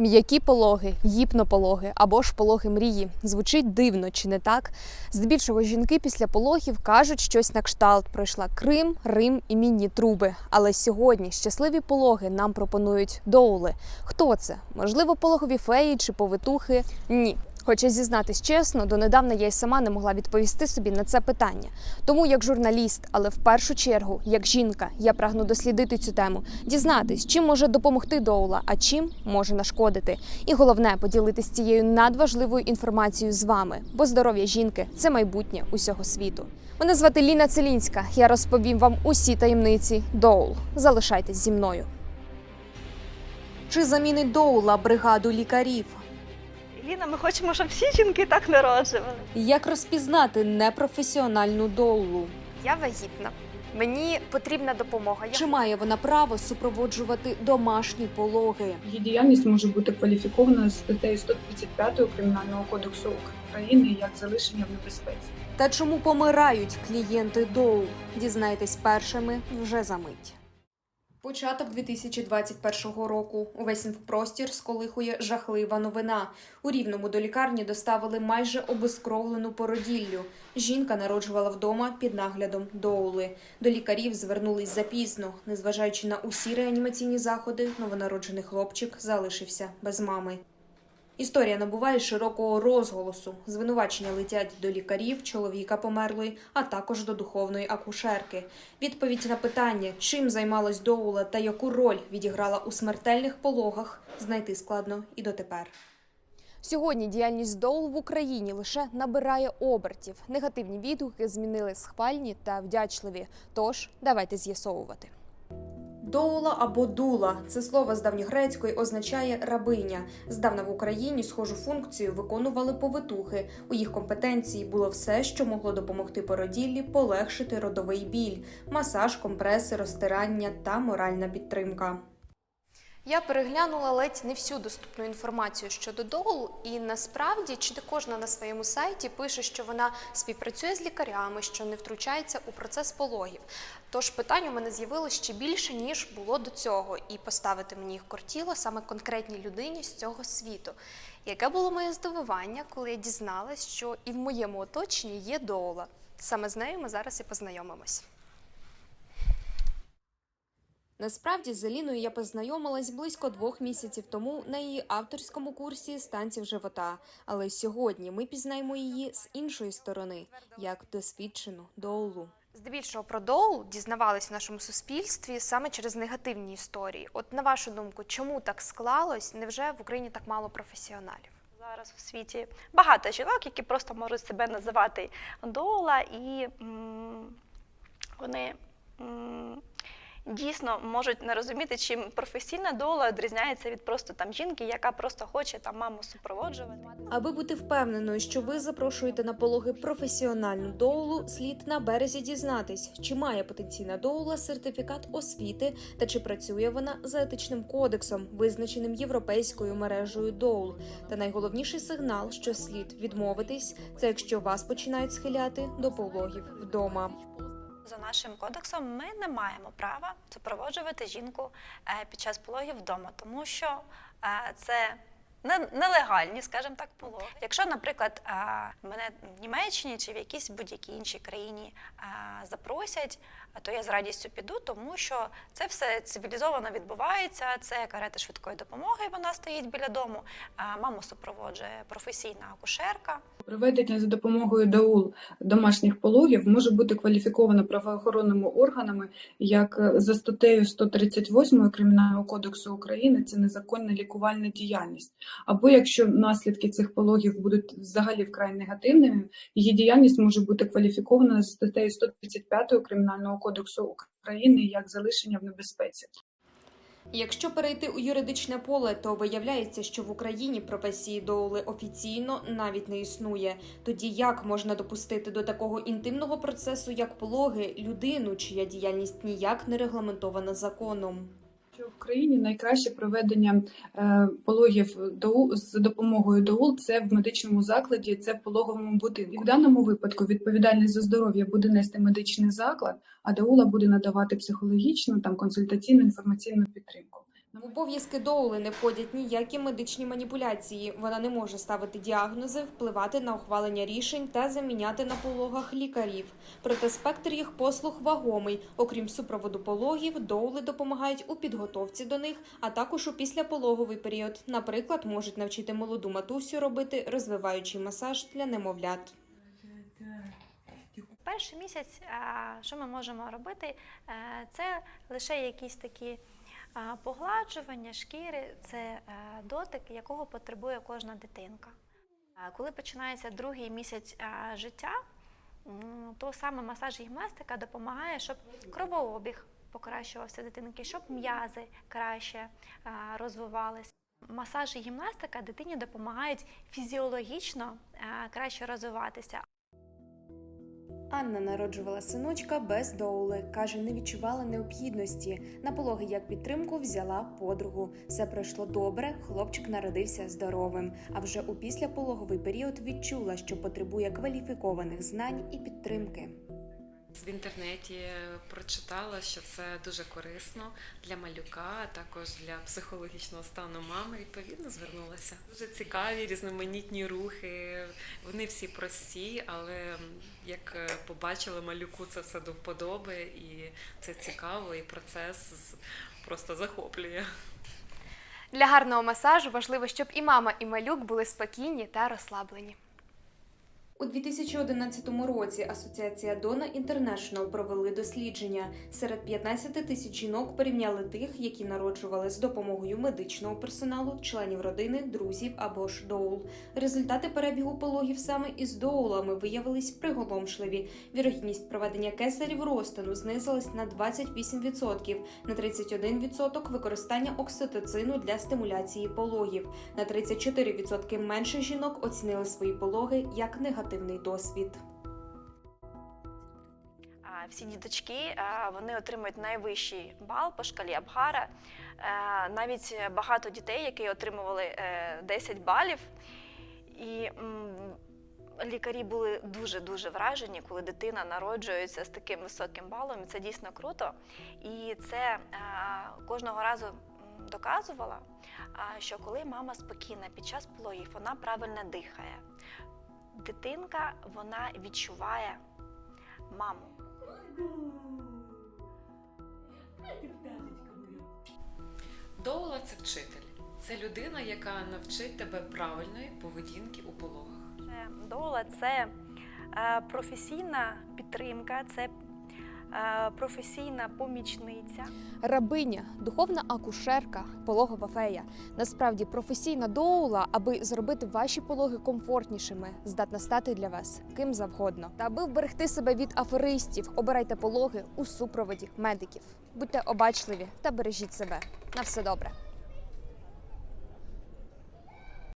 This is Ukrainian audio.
М'які пологи, гіпнопологи або ж пологи мрії. Звучить дивно, чи не так? Здебільшого жінки після пологів кажуть щось на кшталт. Пройшла Крим, Рим і мінні труби. Але сьогодні щасливі пологи нам пропонують доули. Хто це? Можливо, пологові феї чи повитухи? Ні. Хоча зізнатись чесно, донедавна я й сама не могла відповісти собі на це питання. Тому, як журналіст, але в першу чергу, як жінка, я прагну дослідити цю тему, дізнатись, чим може допомогти доула, а чим може нашкодити. І головне поділитись цією надважливою інформацією з вами, бо здоров'я жінки це майбутнє усього світу. Мене звати Ліна Целінська. Я розповім вам усі таємниці доул. Залишайтесь зі мною. Чи замінить доула бригаду лікарів? Ліна, ми хочемо, щоб всі жінки так народжували. Як розпізнати непрофесіональну доулу? Я вагітна. Мені потрібна допомога. Чи має вона право супроводжувати домашні пологи? Її діяльність може бути кваліфікована з статтею 135 Кримінального кодексу України як залишення в небезпеці. Та чому помирають клієнти доул? Дізнайтесь першими вже за мить. Початок 2021 року. Увесь інфопростір сколихує жахлива новина. У рівному до лікарні доставили майже обескровлену породіллю. Жінка народжувала вдома під наглядом доули. До лікарів звернулись запізно. Незважаючи на усі реанімаційні заходи, новонароджений хлопчик залишився без мами. Історія набуває широкого розголосу. Звинувачення летять до лікарів, чоловіка померлої, а також до духовної акушерки. Відповідь на питання, чим займалась Доула та яку роль відіграла у смертельних пологах, знайти складно і дотепер. Сьогодні діяльність Доул в Україні лише набирає обертів. Негативні відгуки змінили схвальні та вдячливі. Тож давайте з'ясовувати. Доула або дула це слово з давньогрецької означає рабиня. Здавна в Україні схожу функцію виконували повитухи. У їх компетенції було все, що могло допомогти породіллі полегшити родовий біль, масаж, компреси, розтирання та моральна підтримка. Я переглянула ледь не всю доступну інформацію щодо доул, і насправді чи не кожна на своєму сайті пише, що вона співпрацює з лікарями, що не втручається у процес пологів. Тож питань у мене з'явилось ще більше ніж було до цього, і поставити мені їх кортіло саме конкретній людині з цього світу. Яке було моє здивування, коли я дізналась, що і в моєму оточенні є доула. Саме з нею ми зараз і познайомимось. Насправді з Аліною я познайомилась близько двох місяців тому на її авторському курсі станців живота. Але сьогодні ми пізнаємо її з іншої сторони, як досвідчену доулу. Здебільшого про доул дізнавались в нашому суспільстві саме через негативні історії. От на вашу думку, чому так склалось? Невже в Україні так мало професіоналів? Зараз у світі багато жінок, які просто можуть себе називати доула, і м, вони м, дійсно можуть не розуміти, чим професійна доула відрізняється від просто там жінки, яка просто хоче там маму супроводжувати. Аби бути впевненою, що ви запрошуєте на пологи професіональну доулу, слід на березі дізнатись, чи має потенційна доула сертифікат освіти та чи працює вона за етичним кодексом, визначеним європейською мережею доул. Та найголовніший сигнал, що слід відмовитись, це якщо вас починають схиляти до пологів вдома. За нашим кодексом ми не маємо права супроводжувати жінку е, під час пологів вдома, тому що е, це нелегальні, скажімо так, пологи. Якщо, наприклад, мене в Німеччині чи в якійсь будь-якій іншій країні запросять, то я з радістю піду, тому що це все цивілізовано відбувається. Це карета швидкої допомоги, вона стоїть біля дому. Маму супроводжує професійна акушерка. Проведення за допомогою ДАУЛ домашніх пологів може бути кваліфіковано правоохоронними органами як е, за статтею 138 Кримінального кодексу України це незаконна лікувальна діяльність. Або якщо наслідки цих пологів будуть взагалі вкрай негативними, її діяльність може бути кваліфікована статтею 135 Кримінального кодексу України як залишення в небезпеці. Якщо перейти у юридичне поле, то виявляється, що в Україні професії доули офіційно навіть не існує. Тоді як можна допустити до такого інтимного процесу, як пологи, людину, чия діяльність ніяк не регламентована законом? Що в Україні найкраще проведення е, пологів до з допомогою ДОУЛ це в медичному закладі, це в пологовому будинку. В даному випадку відповідальність за здоров'я буде нести медичний заклад, а ДОУЛа буде надавати психологічну, там консультаційну інформаційну підтримку. В обов'язки доули не входять ніякі медичні маніпуляції. Вона не може ставити діагнози, впливати на ухвалення рішень та заміняти на пологах лікарів. Проте спектр їх послуг вагомий. Окрім супроводу пологів, доули допомагають у підготовці до них, а також у післяпологовий період. Наприклад, можуть навчити молоду матусю робити розвиваючий масаж для немовлят. Перший місяць, що ми можемо робити, е, це лише якісь такі погладжування шкіри, це е, дотик, якого потребує кожна дитинка. Коли починається другий місяць життя, то саме масаж гімнастика допомагає, щоб кровообіг покращувався дитинки, щоб м'язи краще а, розвивались. Масаж і гімнастика дитині допомагають фізіологічно краще розвиватися. Анна народжувала синочка без доули. каже, не відчувала необхідності. На пологи як підтримку взяла подругу. Все пройшло добре. Хлопчик народився здоровим. А вже у післяпологовий період відчула, що потребує кваліфікованих знань і підтримки. В інтернеті прочитала, що це дуже корисно для малюка, а також для психологічного стану мами. Відповідно, звернулася. Дуже цікаві, різноманітні рухи. Вони всі прості, але як е, побачила малюку, це все до вподоби, і це цікаво, і процес просто захоплює. Для гарного масажу важливо, щоб і мама, і малюк були спокійні та розслаблені. У 2011 році Асоціація Dona International провели дослідження. Серед 15 тисяч жінок порівняли тих, які народжували з допомогою медичного персоналу, членів родини, друзів або ж доул. Результати перебігу пологів саме із доулами виявились приголомшливі. Вірогідність проведення кесарів розтину знизилась на 28%, на 31% використання окситоцину для стимуляції пологів. На 34% менше жінок оцінили свої пологи як негативний досвід. Всі діточки вони отримують найвищий бал по шкалі Абгара. Е, Навіть багато дітей, які отримували е, 10 балів, і лікарі були дуже дуже вражені, коли дитина народжується з таким високим балом. Це дійсно круто. І це е, кожного разу доказувало, що коли мама спокійна під час пологів, вона правильно дихає. Дитинка вона відчуває маму. Доула це вчитель. Це людина, яка навчить тебе правильної поведінки у пологах. Доула це е, професійна підтримка, це професійна помічниця. Рабиня, духовна акушерка, пологова фея. Насправді професійна доула, аби зробити ваші пологи комфортнішими, здатна стати для вас ким завгодно. Та аби вберегти себе від аферистів, обирайте пологи у супроводі медиків. Будьте обачливі та бережіть себе. На все добре.